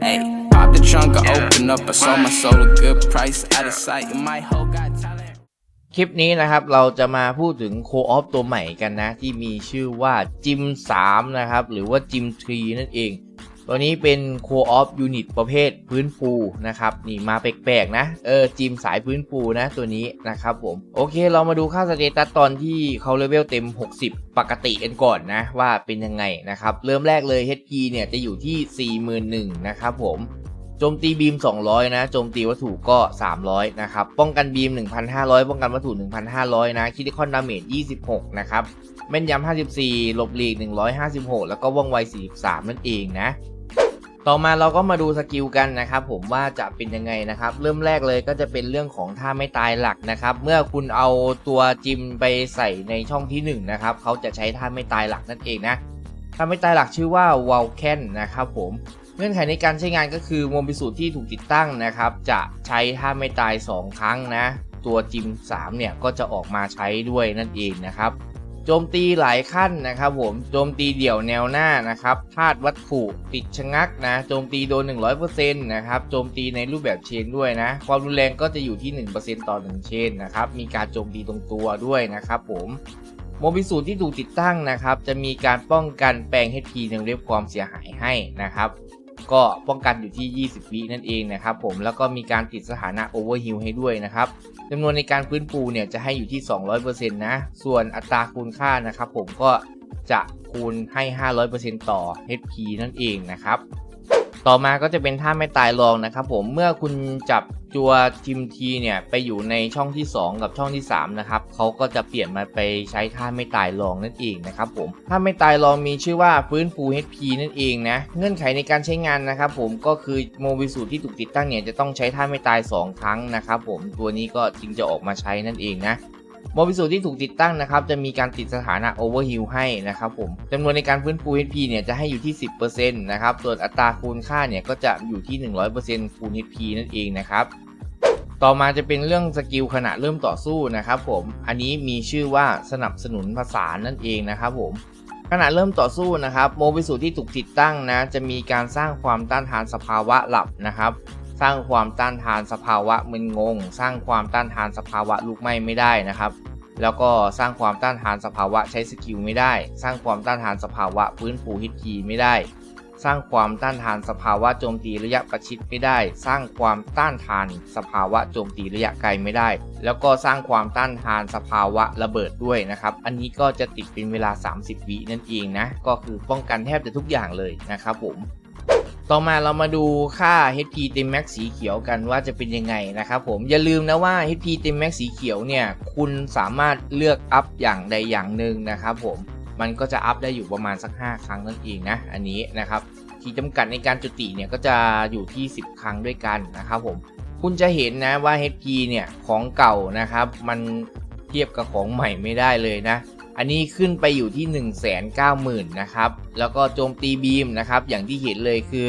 Hey, pop the trunk, I open up. I sold my soul a good price. Out of sight, and my hoe got talent. คลิปนี้นะครับเราจะมาพูดถึงโคออฟตัวใหม่กันนะ ที่มีชื่อว่าจิม3นะครับ หรือว่าจิม3นั่นเอง ตัวนี้เป็นโคออฟยูนิตประเภทพื้นฟูนะครับนี่มาแปลกๆนะเออจิมสายพื้นฟูนะตัวนี้นะครับผมโอเค เรามาดูค่าสเตตัสตอนที่เขาเลเวลเต็ม 60 ปกติกันก่อนนะ ว่าเป็นยังไงนะครับ เริ่มแรกเลย HP เนี่ยจะอยู่ที่ 41,000นะครับผมโจมตีบีม 200 นะ โจมตีวัตถุก็ 300 นะครับ ป้องกันบีม 1,500 ป้องกันวัตถุ 1,500 นะ คิดิคอนดาเมจ 26 นะครับ แม่นยำ 54 หลบหลีก 156 แล้วก็ว่องไว 43 นั่นเองนะ ต่อมาเราก็มาดูสกิลกันนะครับผมว่าจะเป็นยังไงนะครับ เริ่มแรกเลยก็จะเป็นเรื่องของท่าไม่ตายหลักนะครับ เมื่อคุณเอาตัวจิมไปใส่ในช่องที่1นนะครับเขาจะใช้ท่าไม่ตายหลักนั่นเองนะท่าไม่ตายหลักชื่อว่าวอลแคนนะครับผมเงื่อนไขในการใช้งานก็คือโมบิสูตรที่ถูกติดตั้งนะครับ จะใช้ท่าไม่ตาย 2 ครั้งนะ ตัวจิม3เนี่ยก็จะออกมาใช้ด้วยนั่นเองนะครับ โจมตีหลายขั้นนะครับผม โจมตีเดี่ยวแนวหน้านะครับธาตุวัตถุติดชะงักนะ โจมตีโดน 100%นะครับ โจมตีในรูปแบบเชนด้วยนะ ความรุนแรงก็จะอยู่ที่ 1%ต่อ 1 เชนนะครับ มีการโจมตีตรงตัวด้วยนะครับผมโมบิสูตรที่ถูกติดตั้งนะครับ จะมีการป้องกันแปลง HP ในเรียบความเสียหายให้นะครับ ก็ป้องกันอยู่ที่ 20 วินั่นเองนะครับผมแล้วก็มีการติดสถานะโอเวอร์ฮิลให้ด้วยนะครับจำนวนในการฟื้นฟูเนี่ยจะให้อยู่ที่ 200%นะส่วนอัตราคูณค่านะครับผมก็จะคูณให้ 500%ต่อ HP นั่นเองนะครับ ต่อมาก็จะเป็นท่าไม่ตายรองนะครับผมเมื่อคุณจับจัวทิมทีเนี่ยไปอยู่ในช่องที่ 2 กับช่องที่3นะครับเขาก็จะเปลี่ยนมาไปใช้ท่าไม่ตายรองนั่นเองนะครับผมท่าไม่ตายรองมีชื่อว่าฟื้นฟู HP นั่นเองนะเงื่อนไขในการใช้งานนะครับผมก็คือโมบิสูที่ถูกติดตั้งเนี่ยจะต้องใช้ท่าไม่ตาย 2 ครั้งนะครับผมตัวนี้ก็จึงจะออกมาใช้นั่นเองนะ โมบิสูที่ถูกติดตั้งนะครับ จะมีการติดสถานะ Overheal ให้นะครับผมจำนวนในการฟื้นฟู HP เนี่ยจะให้อยู่ที่ 10%นะครับ ส่วนอัตราคูณค่าเนี่ยก็จะอยู่ที่ 100%คูณ HP นั่นเองนะครับ ต่อมาจะเป็นเรื่องสกิลขณะเริ่มต่อสู้นะครับผม อันนี้มีชื่อว่าสนับสนุนภาษานั่นเองนะครับผมขณะเริ่มต่อสู้นะครับ โมบิสูที่ถูกติดตั้งนะ จะมีการสร้างความต้านทานสภาวะหลับนะครับ สร้างความต้านทานสภาวะมึนงง สร้างความต้านทานสภาวะลุกไหม้ไม่ได้นะครับ แล้วก็สร้างความต้านทานสภาวะใช้สกิลไม่ได้ สร้างความต้านทานสภาวะฟื้นฟูฮิตคีไม่ได้ สร้างความต้านทานสภาวะโจมตีระยะประชิดไม่ได้ สร้างความต้านทานสภาวะโจมตีระยะไกลไม่ได้ แล้วก็สร้างความต้านทานสภาวะระเบิดด้วยนะครับ อันนี้ก็จะติดเป็นเวลา 30 วินั่นเองนะ ก็คือป้องกันแทบจะทุกอย่างเลยนะครับผม ต่อมาเรามาดูค่า HP เต็มแม็กสีเขียวกันว่าจะเป็นยังไงนะครับผมอย่าลืมนะว่า HP เต็มแม็กสีเขียวเนี่ยคุณสามารถเลือกอัพอย่างใดอย่างหนึ่งนะครับผมมันก็จะอัพได้อยู่ประมาณสัก 5 ครั้งนั่นเองนะอันนี้นะครับขีดจำกัดในการจุติเนี่ยก็จะอยู่ที่ 10 ครั้งด้วยกันนะครับผมคุณจะเห็นนะว่า HP เนี่ยของเก่านะครับมันเทียบกับของใหม่ไม่ได้เลยนะ อันนี้ขึ้นไปอยู่ที่ 1 9 0 0 0 0นะครับ แล้วก็โจมตีบีมนะครับ อย่างที่เห็นเลยคือ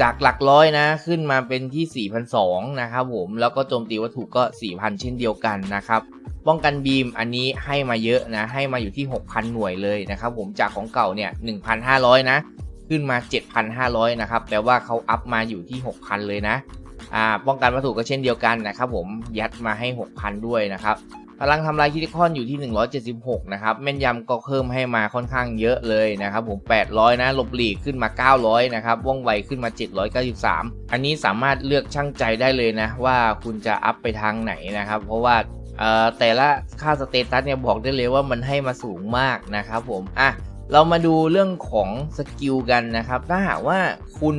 จากหลักร้อยนะ ขึ้นมาเป็นที่ 4,200 นะครับผม แล้วก็โจมตีวัตถุก็ 4,000 เช่นเดียวกันนะครับ ป้องกันบีมอันนี้ให้มาเยอะนะ ให้มาอยู่ที่ 6,000 หน่วยเลยนะครับผม จากของเก่าเนี่ย 1,500 นะ ขึ้นมา 7,500 นะครับ แปลว่าเขาอัพมาอยู่ที่ 6,000 เลยนะ อ่า ป้องกันวัตถุก็เช่นเดียวกันนะครับผม ยัดมาให้ 6,000 ด้วยนะครับ พลังทำลายคิติคอนอยู่ที่ 176 นะครับ แม่นยำก็เพิ่มให้มาค่อนข้างเยอะเลยนะครับผม 800 นะหลบหลีกขึ้นมา 900 นะครับ ว่องไวขึ้นมา 793 อันนี้สามารถเลือกช่างใจได้เลยนะ ว่าคุณจะอัพไปทางไหนนะครับ เพราะว่าแต่ละค่าสเตตัสเนี่ยบอกได้เลยว่ามันให้มาสูงมากนะครับผม อะ เรามาดูเรื่องของสกิลกันนะครับ ถ้าหากว่าคุณ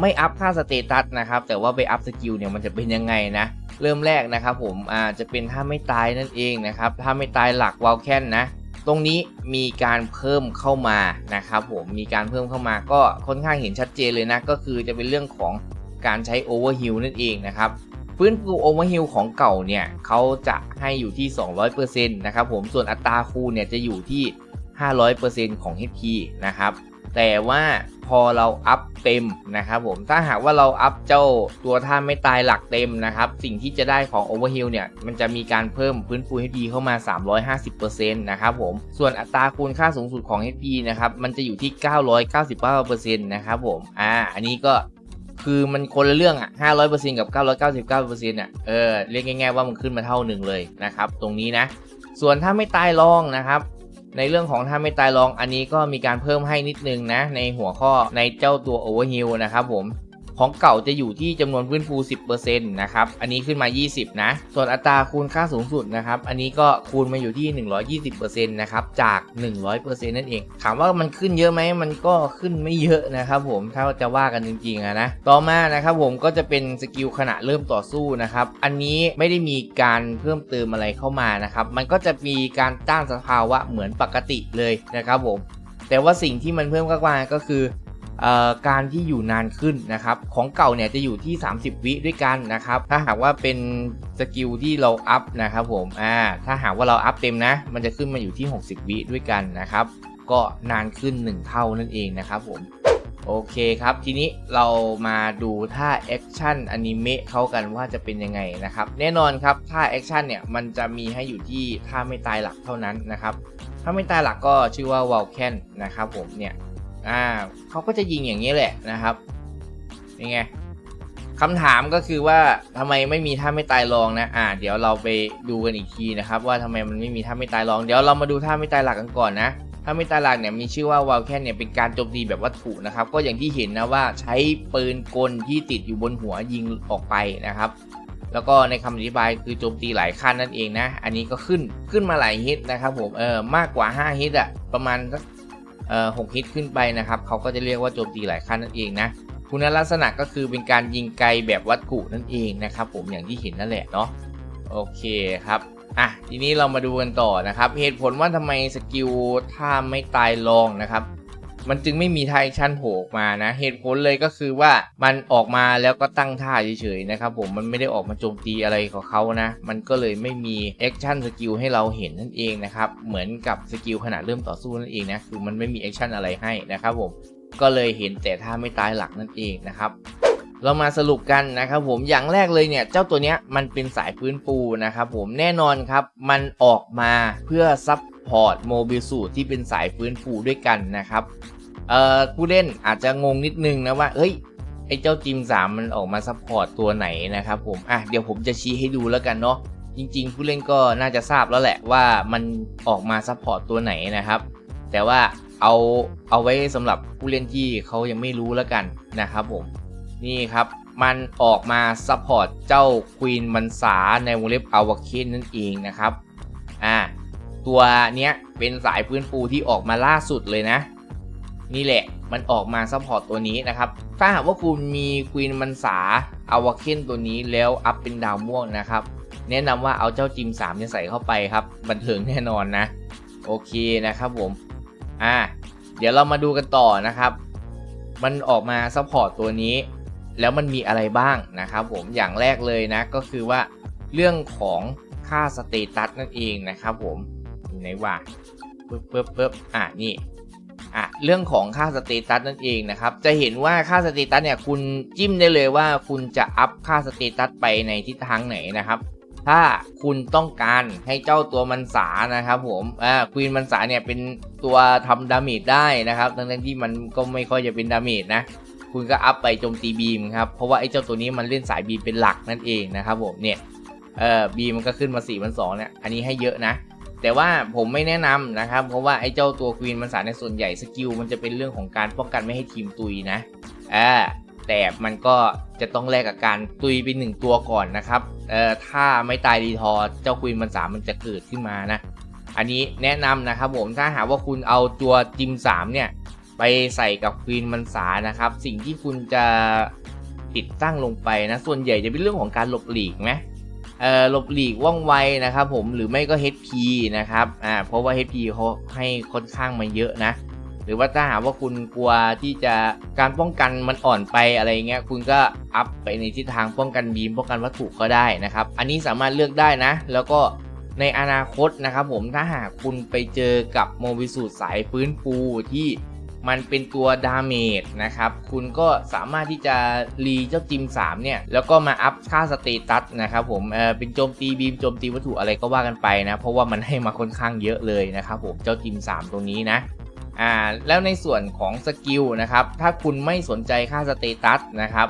ไม่อัพค่าสเตตัสนะครับ แต่ว่าไปอัพสกิลเนี่ยมันจะเป็นยังไงนะ เริ่มแรกนะครับผมอาจะเป็นท่าไม่ตายนั่นเองนะครับท่าไม่ตายหลักวาลแคนนะ ตรงนี้มีการเพิ่มเข้ามานะครับผมมีการเพิ่มเข้ามาก็ค่อนข้างเห็นชัดเจนเลยนะ ก็คือจะเป็นเรื่องของการใช้โอเวอร์ฮิลนั่นเองนะครับฟื้นฟูโอเวอร์ฮิลของเก่าเนี่ยเขาจะให้อยู่ที่ 200%นะครับผมส่วนอัตราคูณเนี่ยจะอยู่ที่ 500%ของ HP นะครับ แต่ว่าพอเราอัพเต็มนะครับผมถ้าหากว่าเราอัพเจ้าตัวท่าไม่ตายหลักเต็มนะครับ สิ่งที่จะได้ของ Overheal เนี่ย มันจะมีการเพิ่มพื้นฟู HP เข้ามา 350%นะครับผม ส่วนอัตราคูณค่าสูงสุดของ HP นะครับ มันจะอยู่ที่ 999%นะครับผม อ่า อันนี้ก็คือมันคนละเรื่องอะ500%กับ 999%อะ เออ เรียกง่ายๆว่ามันขึ้นมาเท่าหนึ่งเลยนะครับ ตรงนี้นะ ส่วนถ้าไม่ตายลองนะครับ ในเรื่องของถ้าไม่ตายลองอันนี้ก็มีการเพิ่มให้นิดนึงนะ ในหัวข้อในเจ้าตัว Overheal นะครับผม ของเก่าจะอยู่ที่จำนวนพื้นฟู 10%นะครับ อันนี้ขึ้นมา 20 นะ ส่วนอัตราคูณค่าสูงสุดนะครับ อันนี้ก็คูณมาอยู่ที่ 120%นะครับ จาก 100%นั่นเอง ถามว่ามันขึ้นเยอะไหม มันก็ขึ้นไม่เยอะนะครับผม ถ้าจะว่ากันจริงๆนะ ต่อมานะครับผมก็จะเป็นสกิลขณะเริ่มต่อสู้นะครับ อันนี้ไม่ได้มีการเพิ่มเติมอะไรเข้ามานะครับ มันก็จะมีการต้านสภาวะเหมือนปกติเลยนะครับผมแต่ว่าสิ่งที่มันเพิ่มเข้ามาก็คือ การที่อยู่นานขึ้นนะครับ ของเก่าเนี่ยจะอยู่ที่ 30 วิด้วยกันนะครับ ถ้าหากว่าเป็นสกิลที่เราอัพนะครับผมอ่าถ้าหากว่าเราอัพเต็มนะ มันจะขึ้นมาอยู่ที่ 60 วิด้วยกันนะครับ ก็นานขึ้น 1 เท่านั่นเองนะครับผมโอเคครับ ทีนี้เรามาดูท่าแอคชั่นอนิเมะเขากันว่าจะเป็นยังไงนะครับ แน่นอนครับท่าแอคชั่นเนี่ยมันจะมีให้อยู่ที่ท่าไม่ตายหลักเท่านั้นนะครับ ถ้าไม่ตายหลักก็ชื่อว่าวอลแคนนะครับผมเนี่ย อ่าเขาก็จะยิงอย่างนี้แหละนะครับยังไงคำถามก็คือว่าทำไมไม่มีท่าไม่ตายรองนะ อ่า เดี๋ยวเราไปดูกันอีกทีนะครับ ว่าทำไมมันไม่มีท่าไม่ตายรอง เดี๋ยวเรามาดูท่าไม่ตายหลักกันก่อนนะท่าไม่ตายหลักเนี่ยมีชื่อว่าวอลแคนเนี่ยเป็นการโจมตีแบบวัตถุนะครับ ก็อย่างที่เห็นนะว่าใช้ปืนกลที่ติดอยู่บนหัวยิงออกไปนะครับ แล้วก็ในคำอธิบายคือโจมตีหลายขั้นนั่นเองนะ อันนี้ก็ขึ้นขึ้นมาหลายฮิตนะครับผม เออมากกว่า 5ฮิตอะประมาณสัก หกฮิตขึ้นไปนะครับเขาก็จะเรียกว่าโจมตีหลายขั้นนั่นเองนะคุณลักษณะก็คือเป็นการยิงไกลแบบวัตถุนั่นเองนะครับ ผมอย่างที่เห็นนั่นแหละเนาะโอเคครับอะทีนี้เรามาดูกันต่อนะครับ เหตุผลว่าทำไมสกิลถ้าไม่ตายลองนะครับ มันจึงไม่มีท่าแอคชั่นโผล่มานะ เหตุผลเลยก็คือว่ามันออกมาแล้วก็ตั้งท่าเฉยๆนะครับผมมันไม่ได้ออกมาโจมตีอะไรของเขานะ มันก็เลยไม่มีแอคชั่นสกิลให้เราเห็นนั่นเองนะครับ เหมือนกับสกิลขณะเริ่มต่อสู้นั่นเองนะคือมันไม่มีแอคชั่นอะไรให้นะครับผมก็เลยเห็นแต่ท่าไม่ตายหลักนั่นเองนะครับ เรามาสรุปกันนะครับผมอย่างแรกเลยเนี่ยเจ้าตัวเนี้ยมันเป็นสายฟื้นฟูนะครับผมแน่นอนครับมันออกมาเพื่อซับพอร์ตโมบิลสูตที่เป็นสายฟื้นฟูด้วยกันนะครับเอ่อผู้เล่นอาจจะงงนิดนึงนะว่าเฮ้ยไอ้เจ้าจิมสามมันออกมาซับพอร์ตตัวไหนนะครับผมอะเดี๋ยวผมจะชี้ให้ดูแล้วกันเนาะจริงๆ ผู้เล่นก็น่าจะทราบแล้วแหละว่ามันออกมาซับพอร์ตตัวไหนนะครับ แต่ว่าเอาเอาไว้สำหรับผู้เล่นที่เขายังไม่รู้แล้วกันนะครับผม นี่ครับ มันออกมาซัพพอร์ตเจ้าควีนมันสาในวงเล็บอวาเคนนั่นเองนะครับอ่าตัวเนี้ยเป็นสายพื้นฟูที่ออกมาล่าสุดเลยนะ นี่แหละมันออกมาซัพพอร์ตตัวนี้นะครับ ถ้าหากว่าคุณมีควีนมันสาอวาเคนตัวนี้แล้วอัพเป็นดาวม่วงนะครับ แนะนำว่าเอาเจ้าจิม3เนี่ยใส่เข้าไปครับ บันเทิงแน่นอนนะ โอเคนะครับผมอ่าเดี๋ยวเรามาดูกันต่อนะครับ มันออกมาซัพพอร์ตตัวนี้ แล้วมันมีอะไรบ้างนะครับผมอย่างแรกเลยนะก็คือว่าเรื่องของค่าสเตตัสนั่นเองนะครับผมไหนวะปึ๊บปึ๊บปึ๊บอะนี่อะเรื่องของค่าสเตตัสนั่นเองนะครับจะเห็นว่าค่าสเตตัสเนี่ยคุณจิ้มได้เลยว่าคุณจะอัพค่าสเตตัสไปในทิศทางไหนนะครับ ถ้าคุณต้องการให้เจ้าตัวมันสานะครับผมอ่าควีนมันสาเนี่ยเป็นตัวทำดาเมจได้นะครับทั้งที่มันก็ไม่ค่อยจะเป็นดาเมจนะ คุณก็อัพไปโจมตีบีมครับ เพราะว่าไอ้เจ้าตัวนี้มันเล่นสายบีมเป็นหลักนั่นเองนะครับผมเนี่ยเอ่อบีมันก็ขึ้นมา4ี่มันสองเนี่ยอันนี้ให้เยอะนะ แต่ว่าผมไม่แนะนำนะครับ เพราะว่าไอ้เจ้าตัวควีนมันสารในส่วนใหญ่สกิลมันจะเป็นเรื่องของการป้องกันไม่ให้ทีมตุยนะอ่าแต่มันก็จะต้องแลกกับการตุยไปหนึ่งตัวก่อนนะครับเอ่อถ้าไม่ตายดีทอเจ้าควีนมันสามมันจะเกิดขึ้นมานะ อันนี้แนะนำนะครับผมถ้าหากว่าคุณเอาตัวจิมสามเนี่ย ไปใส่กับควีนมันสานะครับ สิ่งที่คุณจะติดตั้งลงไปนะ ส่วนใหญ่จะเป็นเรื่องของการหลบหลีกไหมเอ่อหลบหลีกว่องไวนะครับผมหรือไม่ก็ HP นะครับอ่าเพราะว่า HP เขาให้ค่อนข้างมาเยอะนะ หรือว่าถ้าหากว่าคุณกลัวที่จะการป้องกันมันอ่อนไปอะไรเงี้ยคุณก็อัพไปในทิศทางป้องกันบีมป้องกันวัตถุก็ได้นะครับ อันนี้สามารถเลือกได้นะ แล้วก็ในอนาคตนะครับผมถ้าหากคุณไปเจอกับโมบิสูตรสายฟื้นฟูที่ มันเป็นตัวดาเมจนะครับ คุณก็สามารถที่จะรีเจ้าจิม 3 เนี่ย แล้วก็มาอัพค่าสเตตัสนะครับผมเออเป็นโจมตีบีมโจมตีวัตถุอะไรก็ว่ากันไปนะ เพราะว่ามันให้มาค่อนข้างเยอะเลยนะครับผมเจ้าจิม 3ตรงนี้นะอ่าแล้วในส่วนของสกิลนะครับถ้าคุณไม่สนใจค่าสเตตัสนะครับ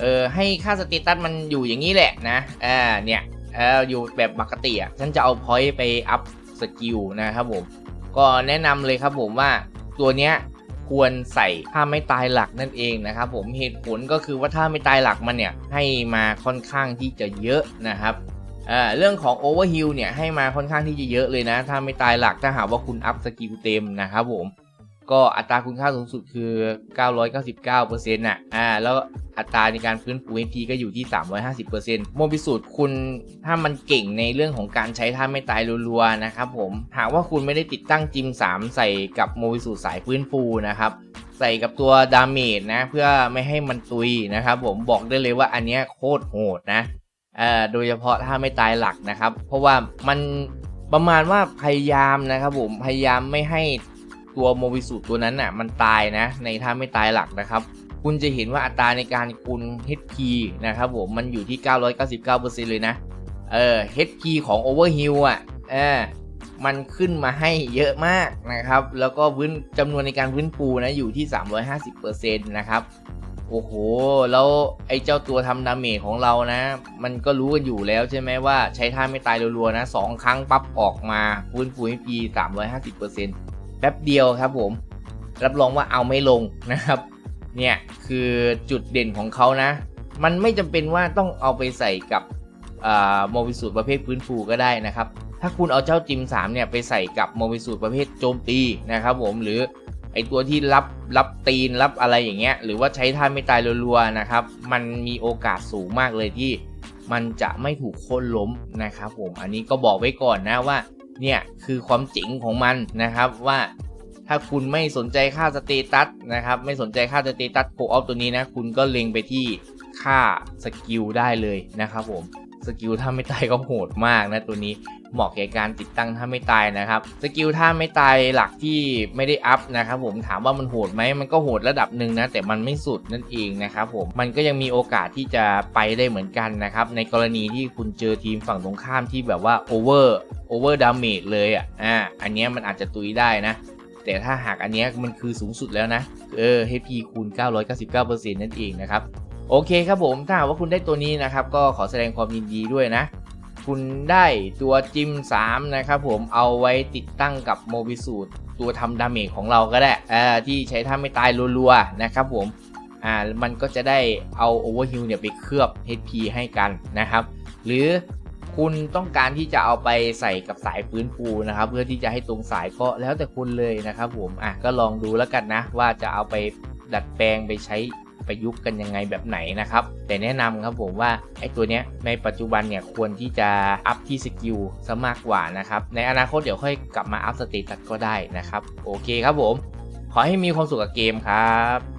เออให้ค่าสเตตัสมันอยู่อย่างนี้แหละนะอ่าเนี่ยเอออยู่แบบปกติอะฉันจะเอาพอยต์ไปอัพสกิลนะครับผมก็แนะนำเลยครับผมว่าตัวเนี้ย ควรใส่ท่าไม่ตายหลักนั่นเองนะครับผมเหตุผลก็คือว่าท่าไม่ตายหลักมันเนี่ยให้มาค่อนข้างที่จะเยอะนะครับเรื่องของ Overheal เนี่ยให้มาค่อนข้างที่จะเยอะเลยนะ ถ้าไม่ตายหลักถ้าหากว่าคุณอัพสกิลเต็มนะครับผม ก็อัตราคุณค่าสูงสุดคือ 999%น่ะ อ่า แล้วอัตราในการฟื้นฟู HP ก็อยู่ที่ 350%โมบิสูตรคุณถ้ามันเก่งในเรื่องของการใช้ท่าไม่ตายรัวๆนะครับผม หากว่าคุณไม่ได้ติดตั้งจิม 3 ใส่กับโมบิสูตรสายฟื้นฟูนะครับ ใส่กับตัวดาเมจนะ เพื่อไม่ให้มันตุยนะครับผมบอกได้เลยว่าอันเนี้ยโคตรโหดนะเอ่อโดยเฉพาะถ้าไม่ตายหลักนะครับ เพราะว่ามันประมาณว่าพยายามนะครับผม พยายามไม่ให้ ตัวโมบิสูตัวนั้นน่ะมันตายนะ ในถ้าไม่ตายหลักนะครับ คุณจะเห็นว่าอัตราในการคูณ HP นะครับผมมันอยู่ที่ 999%เลยนะเออ HP ของ Overheal อะเออมันขึ้นมาให้เยอะมากนะครับ แล้วก็พื้นจำนวนในการพื้นฟูนะอยู่ที่ 350%นะครับโอ้โห แล้วไอ้เจ้าตัวทำดาเมจของเรานะ มันก็รู้กันอยู่แล้วใช่ไหมว่าใช้ท่าไม่ตายรัวๆนะสองครั้งปั๊บออกมาฟื้นฟู HP 350%แป๊ ป๊บเดียวครับผม รับรองว่าเอาไม่ลงนะครับ เนี่ยคือจุดเด่นของเขานะ มันไม่จำเป็นว่าต้องเอาไปใส่กับโมบิสูตรประเภทฟื้นฟูก็ได้นะครับ ถ้าคุณเอาเจ้าจิม3เนี่ยไปใส่กับโมบิสูตรประเภทโจมตีนะครับผมหรือไอตัวที่รับรับตีนรับอะไรอย่างเงี้ยหรือว่าใช้ท่าไม่ตายรัวๆนะครับ มันมีโอกาสสูงมากเลยที่มันจะไม่ถูกโค่นล้มนะครับผมอันนี้ก็บอกไว้ก่อนนะว่า เนี่ยคือความเจ๋งของมันนะครับว่าถ้าคุณไม่สนใจค่าสเตตัสนะครับไม่สนใจค่าสเตตัสโคออฟตัวนี้นะคุณก็เล็งไปที่ค่าสกิลได้เลยนะครับผมสกิลถ้าไม่ตายก็โหดมากนะตัวนี้ เหมาะแก่การติดตั้งถ้าไม่ตายนะครับสกิลถ้าไม่ตายหลักที่ไม่ได้อัพนะครับผมถามว่ามันโหดไหมมันก็โหดระดับหนึ่งนะแต่มันไม่สุดนั่นเองนะครับผมมันก็ยังมีโอกาสที่จะไปได้เหมือนกันนะครับในกรณีที่คุณเจอทีมฝั่งตรงข้ามที่แบบว่าโอเวอร์โอเวอร์ดาเมจเลยอะอ่าอันนี้มันอาจจะตุยได้นะแต่ถ้าหากอันนี้มันคือสูงสุดแล้วนะ เออ HP คูณ 999%นั่นเองนะครับ โอเคครับผม ถ้าหากว่าคุณได้ตัวนี้นะครับ ก็ขอแสดงความยินดีด้วยนะ คุณได้ตัวจิม 3 นะครับผมเอาไว้ติดตั้งกับโมบิสูตรตัวทำดาเมจของเราก็ได้ที่ใช้ท่าไม่ตายรัวๆนะครับผมอ่ามันก็จะได้เอาโอเวอร์ฮิลเนี่ยไปเคลือบ HP ให้กันนะครับ หรือคุณต้องการที่จะเอาไปใส่กับสายฟื้นฟูนะครับ เพื่อที่จะให้ตรงสายก็แล้วแต่คุณเลยนะครับผมอะก็ลองดูแล้วกันนะ ว่าจะเอาไปดัดแปลงไปใช้ ประยุกต์กันยังไงแบบไหนนะครับ แต่แนะนำครับผมว่าไอ้ตัวเนี้ยในปัจจุบันเนี่ยควรที่จะอัพที่สกิลซะมากกว่านะครับ ในอนาคตเดี๋ยวค่อยกลับมาอัพสเตตัสก็ได้นะครับ โอเคครับผม ขอให้มีความสุขกับเกมครับ